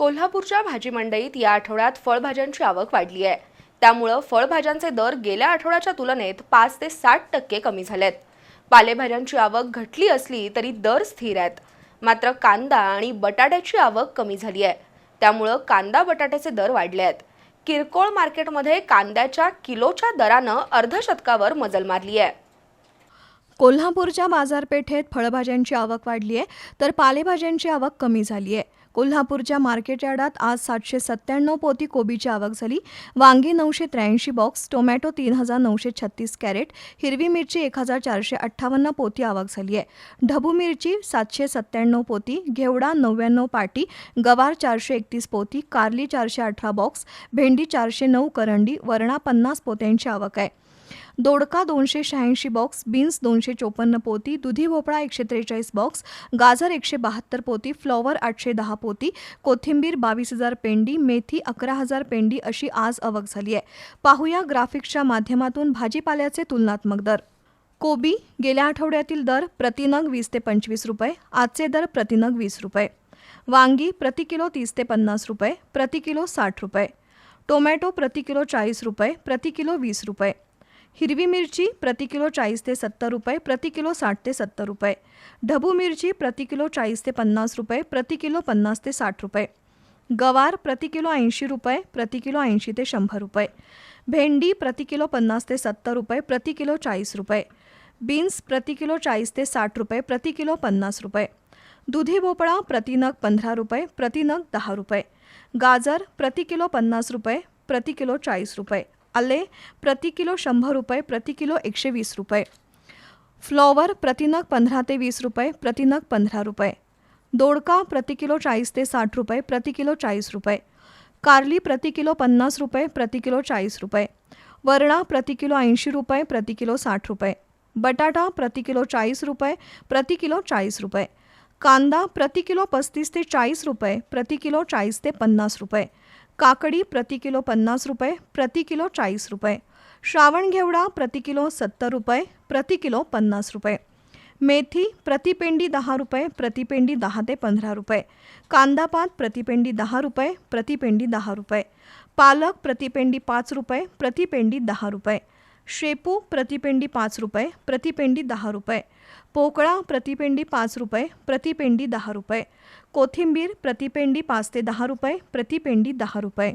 कोल्हापूरच्या भाजी मंडईत या आठवड्यात फळभाज्यांची आवक वाढली आहे. त्यामुळं फळभाज्यांचे दर गेल्या आठवड्याच्या तुलनेत पाच ते साठ टक्के कमी झालेत. पालेभाज्यांची आवक घटली असली तरी दर स्थिर आहेत. मात्र कांदा आणि बटाट्याची आवक कमी झाली आहे. त्यामुळं कांदा बटाट्याचे दर वाढले आहेत. किरकोळ मार्केटमध्ये कांद्याच्या किलोच्या दरानं अर्धशतकावर मजल मारली आहे. कोल्हापूरच्या बाजारपेठेत फळभाज्यांची आवक वाढली आहे तर पालेभाज्यांची आवक कमी झाली आहे. कोल्हापूरच्या मार्केट यार्डात आज सातशे सत्त्याण्णव पोती कोबीची आवक झाली. वांगी नऊशे त्र्याऐंशी बॉक्स टोमॅटो तीन हजार नऊशे छत्तीस कॅरेट हिरवी मिरची एक हजार चारशे अठ्ठावन्न पोती आवक झाली आहे. ढबू मिरची सातशे सत्त्याण्णव पोती घेवडा नव्याण्णव पाटी गवार चारशे एकतीस पोती कारली चारशे अठरा बॉक्स भेंडी चारशे नऊ करंडी वरणा पन्नास पोत्यांची आवक आहे. दोडका दोनशे शहाऐंशी बॉक्स बीन्स दोनशे चोपन्न पोती दुधी भोपळा एकशे त्रेचाळीस बॉक्स गाजर एकशे बहात्तर पोती फ्लॉवर आठशे दहा पोती कोथिंबीर बावीस हजार पेंडी मेथी अकरा हजार पेंडी अशी आज आवक झाली आहे. पाहूया ग्राफिक्सच्या माध्यमातून भाजीपाल्याचे तुलनात्मक दर. कोबी गेल्या आठवड्यातील दर प्रतिनग वीस ते पंचवीस रुपये आजचे दर प्रतिनग वीस रुपये. वांगी प्रति किलो तीस ते पन्नास रुपये प्रति किलो साठ रुपये. टोमॅटो प्रति किलो चाळीस रुपये प्रति किलो वीस रुपये. हिरवी मिरची प्रति किलो चाळीस ते सत्तर रुपये प्रति किलो साठ ते सत्तर रुपये ढबू मिरची प्रति किलो चाळीस ते पन्नास रुपये प्रति किलो पन्नास ते साठ रुपये गवार प्रति किलो ऐंशी रुपये प्रति किलो ऐंशी ते शंभर रुपये भेंडी प्रति किलो पन्नास ते सत्तर रुपये प्रति किलो चाळीस रुपये बीन्स प्रति किलो चाळीस ते साठ रुपये प्रति किलो पन्नास रुपये दुधी भोपळा प्रतिनग पंधरा रुपये प्रतिनग दहा रुपये गाजर प्रति किलो पन्नास रुपये प्रति किलो चाळीस रुपये आले प्रति किलो शंभर रुपये प्रति किलो एकशे वीस रुपये फ्लॉवर प्रतिनग पंधरा ते वीस रुपये प्रतिनग पंधरा रुपये दोडका प्रति किलो चाळीस ते साठ रुपये प्रति किलो चाळीस रुपये कारली प्रति किलो पन्नास रुपये प्रति किलो चाळीस रुपये वरणा प्रति किलो ऐंशी रुपये प्रति किलो साठ रुपये बटाटा प्रति किलो चाळीस रुपये प्रति किलो चाळीस रुपये कांदा प्रति किलो पस्तीस ते चाळीस रुपये प्रति किलो चाळीस ते पन्नास रुपये काकडी प्रति किलो पन्नास रुपये, प्रति किलो चाळीस रुपये. श्रावण घेवडा प्रति किलो सत्तर रुपये, प्रति किलो पन्नास रुपये. मेथी प्रतिपेंडी दहा रुपये प्रतिपेंडी दहा ते पंधरा रुपये. कांदापात प्रतिपेंडी दहा रुपये प्रतिपेंडी दहा रुपये. पालक प्रतिपेंडी पाच रुपये प्रतिपेंडी दहा रुपये. शेपू प्रतिपेंडी पाच रुपये प्रतिपेंडी दहा रुपये. पोकळा प्रतिपेंडी पाच रुपये, प्रतिपेंडी दहा रुपये. कोथिंबीर प्रतिपेंडी पाच ते दहा रुपये, प्रतिपेंडी दहा रुपये.